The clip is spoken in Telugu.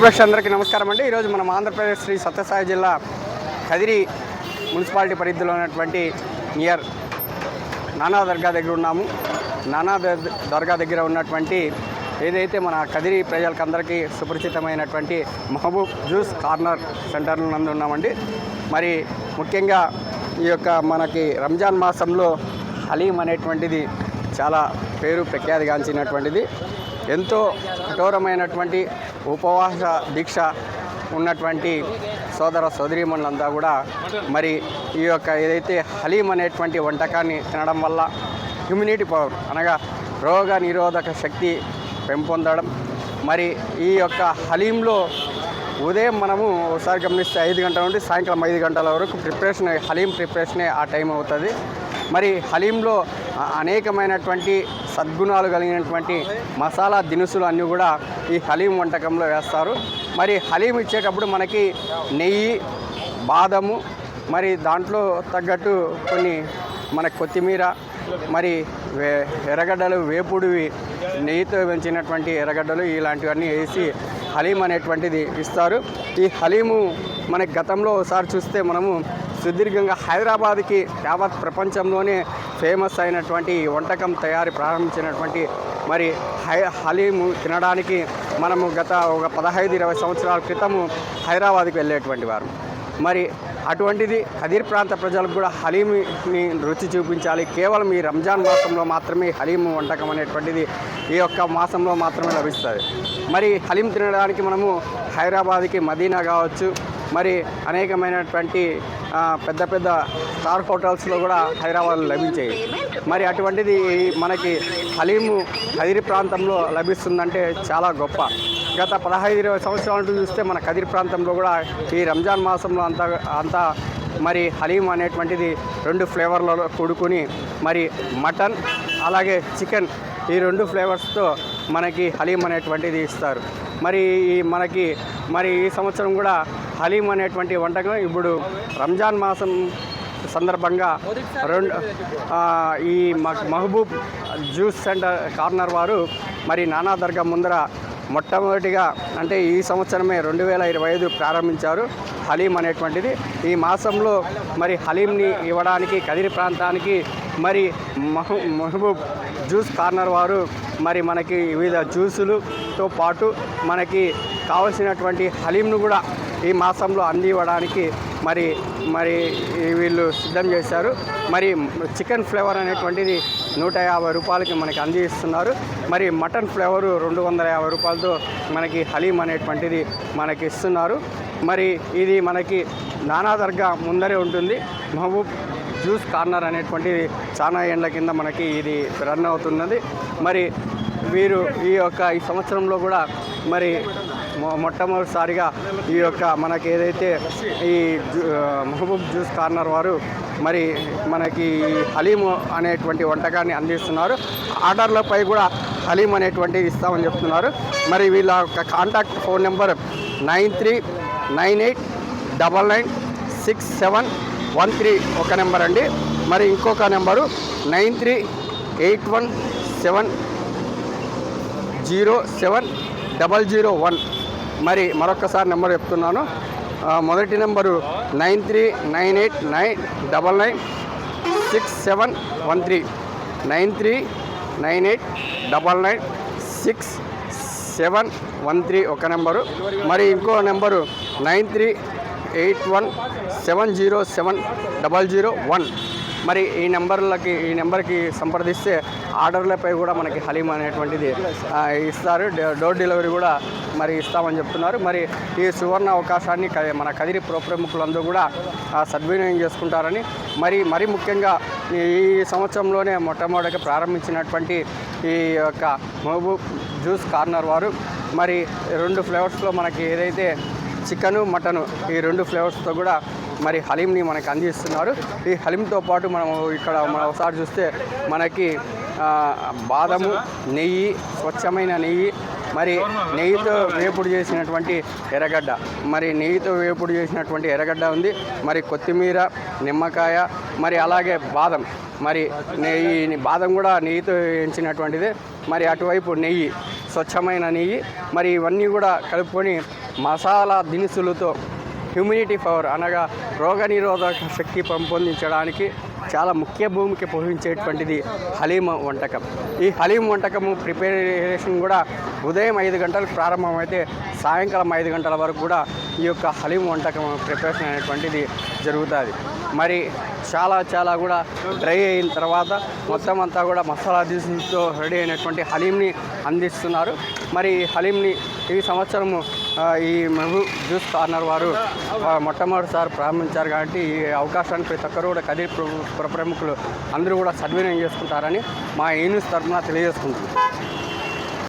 ప్రేక్షకులకు అందరికీ నమస్కారం అండి. ఈరోజు మనం ఆంధ్రప్రదేశ్ శ్రీ సత్యసాయి జిల్లా కదిరి మున్సిపాలిటీ పరిధిలో ఉన్నటువంటి నియర్ నానా దర్గా దగ్గర ఉన్నాము. నానా దర్- దర్గా దగ్గర ఉన్నటువంటి ఏదైతే మన కదిరి ప్రజలకు అందరికీ సుపరిచితమైనటువంటి మహబూబ్ జ్యూస్ కార్నర్ సెంటర్ నందు ఉన్నామండి. మరి ముఖ్యంగా ఈ యొక్క మనకి రంజాన్ మాసంలో హలీం అనేటువంటిది చాలా పేరు ప్రఖ్యాతిగాంచినటువంటిది ఎంతో కఠోరమైనటువంటి ఉపవాస దీక్ష ఉన్నటువంటి సోదర సోదరీమణులంతా కూడా మరి ఈ యొక్క ఏదైతే హలీం అనేటువంటి వంటకాన్ని తినడం వల్ల హ్యూమినిటీ పవర్ అనగా రోగ నిరోధక శక్తి పెంపొందడం. మరి ఈ యొక్క హలీంలో ఉదయం మనము ఒకసారి గమనిస్తే ఐదు గంటల నుండి సాయంత్రం ఐదు గంటల వరకు ప్రిపరేషన్ హలీం ప్రిపరేషనే ఆ టైం అవుతుంది. మరి హలీంలో అనేకమైనటువంటి సద్గుణాలు కలిగినటువంటి మసాలా దినుసులు అన్నీ కూడా ఈ హలీం వంటకంలో వేస్తారు. మరి హలీం ఇచ్చేటప్పుడు మనకి నెయ్యి బాదము మరి దాంట్లో తగ్గట్టు కొన్ని మన కొత్తిమీర మరి వే ఎర్రగడ్డలు వేపుడివి నెయ్యితో పెంచినటువంటి ఎర్రగడ్డలు ఇలాంటివన్నీ వేసి హలీం అనేటువంటిది ఇస్తారు. ఈ హలీము మనకి గతంలో ఒకసారి చూస్తే మనము సుదీర్ఘంగా హైదరాబాద్కి యావత్ ప్రపంచంలోనే ఫేమస్ అయినటువంటి ఈ వంటకం తయారీ ప్రారంభించినటువంటి మరి హై హలీము తినడానికి మనము గత ఒక పదహైదు ఇరవై సంవత్సరాల క్రితము హైదరాబాద్కి వెళ్ళేటువంటి వారు. మరి అటువంటిది ఖదీర్ ప్రాంత ప్రజలకు కూడా హలీంని రుచి చూపించాలి. కేవలం ఈ రంజాన్ మాసంలో మాత్రమే హలీం వంటకం అనేటువంటిది ఈ యొక్క మాసంలో మాత్రమే లభిస్తుంది. మరి హలీం తినడానికి మనము హైదరాబాద్కి మదీనా కావచ్చు మరి అనేకమైనటువంటి పెద్ద పెద్ద స్టార్ హోటల్స్లో కూడా హైదరాబాద్లో లభించాయి. మరి అటువంటిది మనకి హలీము కదిరి ప్రాంతంలో లభిస్తుందంటే చాలా గొప్ప. గత పదహైదు ఇరవై సంవత్సరాల చూస్తే మన కదిరి ప్రాంతంలో కూడా ఈ రంజాన్ మాసంలో అంతా అంతా మరి హలీం అనేటువంటిది రెండు ఫ్లేవర్లలో కూడుకుని మరి మటన్ అలాగే చికెన్ ఈ రెండు ఫ్లేవర్స్తో మనకి హలీం అనేటువంటిది ఇస్తారు. మరి ఈ మనకి మరి ఈ సంవత్సరం కూడా హలీం అనేటువంటి వంటకం ఇప్పుడు రంజాన్ మాసం సందర్భంగా రెండు ఈ మ- మహబూబ్ జ్యూస్ సెంటర్ కార్నర్ వారు మరి నానా దర్గా ముందర మొట్టమొదటిగా అంటే ఈ సంవత్సరమే రెండు వేల ఇరవై ఐదు ప్రారంభించారు హలీం అనేటువంటిది. ఈ మాసంలో మరి హలీంని ఇవ్వడానికి కదిరి ప్రాంతానికి మరి మహు మహబూబ్ జ్యూస్ కార్నర్ వారు మరి మనకి వివిధ జ్యూసులతో పాటు మనకి కావలసినటువంటి హలీంను కూడా ఈ మాసంలో అందివ్వడానికి మరి మరి వీళ్ళు సిద్ధం చేశారు. మరి చికెన్ ఫ్లేవర్ అనేటువంటిది నూట యాభై రూపాయలకి మనకి అందిస్తున్నారు. మరి మటన్ ఫ్లేవర్ రెండు వందల యాభై రూపాయలతో మనకి హలీం అనేటువంటిది మనకి ఇస్తున్నారు. మరి ఇది మనకి నానా దర్గా ముందరే ఉంటుంది. మహబూబ్ జ్యూస్ కార్నర్ అనేటువంటిది చాలా ఏండ్ల కింద మనకి ఇది రన్ అవుతున్నది. మరి వీరు ఈ యొక్క ఈ సంవత్సరంలో కూడా మరి మొట్టమొదటిసారిగా ఈ యొక్క మనకి ఏదైతే ఈ జూ- మహబూబ్ జ్యూస్ కార్నర్ వారు మరి మనకి హలీము అనేటువంటి వంటకాన్ని అందిస్తున్నారు. ఆర్డర్లపై కూడా హలీం అనేటువంటిది ఇస్తామని చెప్తున్నారు. మరి వీళ్ళ యొక్క contact phone number nine three nine eight double nine six seven one three ఒక నెంబర్ అండి. మరి ఇంకొక number nine three eight one seven zero seven double zero one. మరి మరొకసారి నెంబర్ చెప్తున్నాను. మొదటి number nine three nine eight nine double nine six seven one three nine three nine eight double nine six seven one three ఒక నెంబరు. మరి ఇంకో number nine three eight one seven zero seven double zero one. మరి ఈ నెంబర్లకి ఈ నెంబర్కి సంప్రదిస్తే ఆర్డర్లపై కూడా మనకి హలీం అనేటువంటిది ఇస్తారు. డోర్ డెలివరీ కూడా మరి ఇస్తామని చెప్తున్నారు. మరి ఈ సువర్ణ అవకాశాన్ని మన కదిరి ప్రముఖులందరూ కూడా సద్వినియోగం చేసుకుంటారని మరి మరి ముఖ్యంగా ఈ ఈ సంవత్సరంలోనే మొట్టమొదటిగా ప్రారంభించినటువంటి ఈ యొక్క మహబూబ్ జ్యూస్ కార్నర్ వారు మరి రెండు ఫ్లేవర్స్లో మనకి ఏదైతే చికెను మటను ఈ రెండు ఫ్లేవర్స్తో కూడా మరి హలీంని మనకు అందిస్తున్నారు. ఈ హలీంతో పాటు మనం ఇక్కడ మనం ఒకసారి చూస్తే మనకి బాదము నెయ్యి స్వచ్ఛమైన నెయ్యి మరి నెయ్యితో వేపుడు చేసినటువంటి ఎర్రగడ్డ. మరి నెయ్యితో వేపుడు చేసినటువంటి ఎర్రగడ్డ ఉంది. మరి కొత్తిమీర నిమ్మకాయ మరి అలాగే బాదం. మరి నెయ్యి బాదం కూడా నెయ్యితో వేయించినటువంటిది. మరి అటువైపు నెయ్యి స్వచ్ఛమైన నెయ్యి. మరి ఇవన్నీ కూడా కలుపుకొని మసాలా దినుసులతో హ్యూమినిటీ పవర్ అనగా రోగనిరోధక శక్తి పెంపొందించడానికి చాలా ముఖ్య భూమికి పోషించేటువంటిది హలీం వంటకం. ఈ హలీం వంటకము ప్రిపరేషన్ కూడా ఉదయం ఐదు గంటలకు ప్రారంభమైతే సాయంకాలం ఐదు గంటల వరకు కూడా ఈ యొక్క హలీం వంటకం ప్రిపరేషన్ అనేటువంటిది జరుగుతుంది. మరి చాలా చాలా కూడా డ్రై అయిన తర్వాత మొత్తం అంతా కూడా మసాలా దినుసులతో రెడీ అయినటువంటి హలీంని అందిస్తున్నారు. మరి ఈ హలీంని ఈ సంవత్సరము ఈ మహబూబ్ జ్యూస్ కార్నర్ వారు మొట్టమొదటిసారి ప్రారంభించారు కాబట్టి ఈ అవకాశాన్ని ప్రతి ఒక్కరు కూడా కదిరి ప్ర- ప్రముఖులు అందరూ కూడా సద్వినియోగం చేసుకుంటారని మా ఈ తరఫున తెలియజేసుకుంటున్నాం.